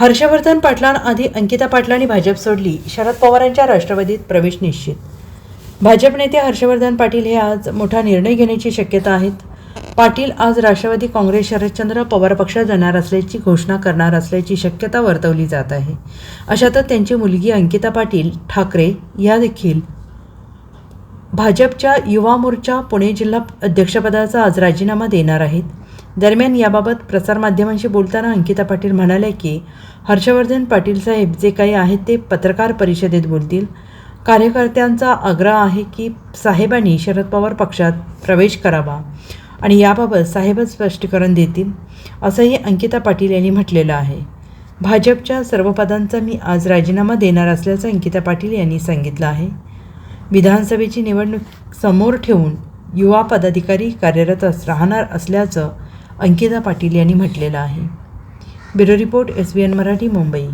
हर्षवर्धन पाटलांआधी अंकिता पाटलांनी भाजप सोडली. शरद पवारांच्या राष्ट्रवादीत प्रवेश निश्चित. भाजप नेते हर्षवर्धन पाटील हे आज मोठा निर्णय घेण्याची शक्यता आहेत. पाटील आज राष्ट्रवादी काँग्रेस शरदचंद्र पवार पक्षात जाणार असल्याची घोषणा करणार असल्याची शक्यता वर्तवली जात आहे. अशातच त्यांची मुलगी अंकिता पाटील ठाकरे या देखील भाजपच्या युवा मोर्चा पुणे जिल्हा अध्यक्षपदाचा आज राजीनामा देणार आहेत. दरम्यान याबाबत प्रसारमाध्यमांशी बोलताना अंकिता पाटील म्हणाल्या की हर्षवर्धन पाटील साहेब जे काही आहेत ते पत्रकार परिषदेत बोलतील. कार्यकर्त्यांचा आग्रह आहे की साहेबांनी शरद पवार पक्षात प्रवेश करावा आणि याबाबत साहेबच स्पष्टीकरण देतील असंही अंकिता पाटील यांनी म्हटलेलं आहे. भाजपच्या सर्व पदांचा मी आज राजीनामा देणार असल्याचं अंकिता पाटील यांनी सांगितलं आहे. विधानसभेची निवडणूक समोर ठेवून युवा पदाधिकारी कार्यरत राहणार असल्याचं अंकिता पाटील यांनी म्हटलेलं आहे. Bureau report S B N Marathi Mumbai.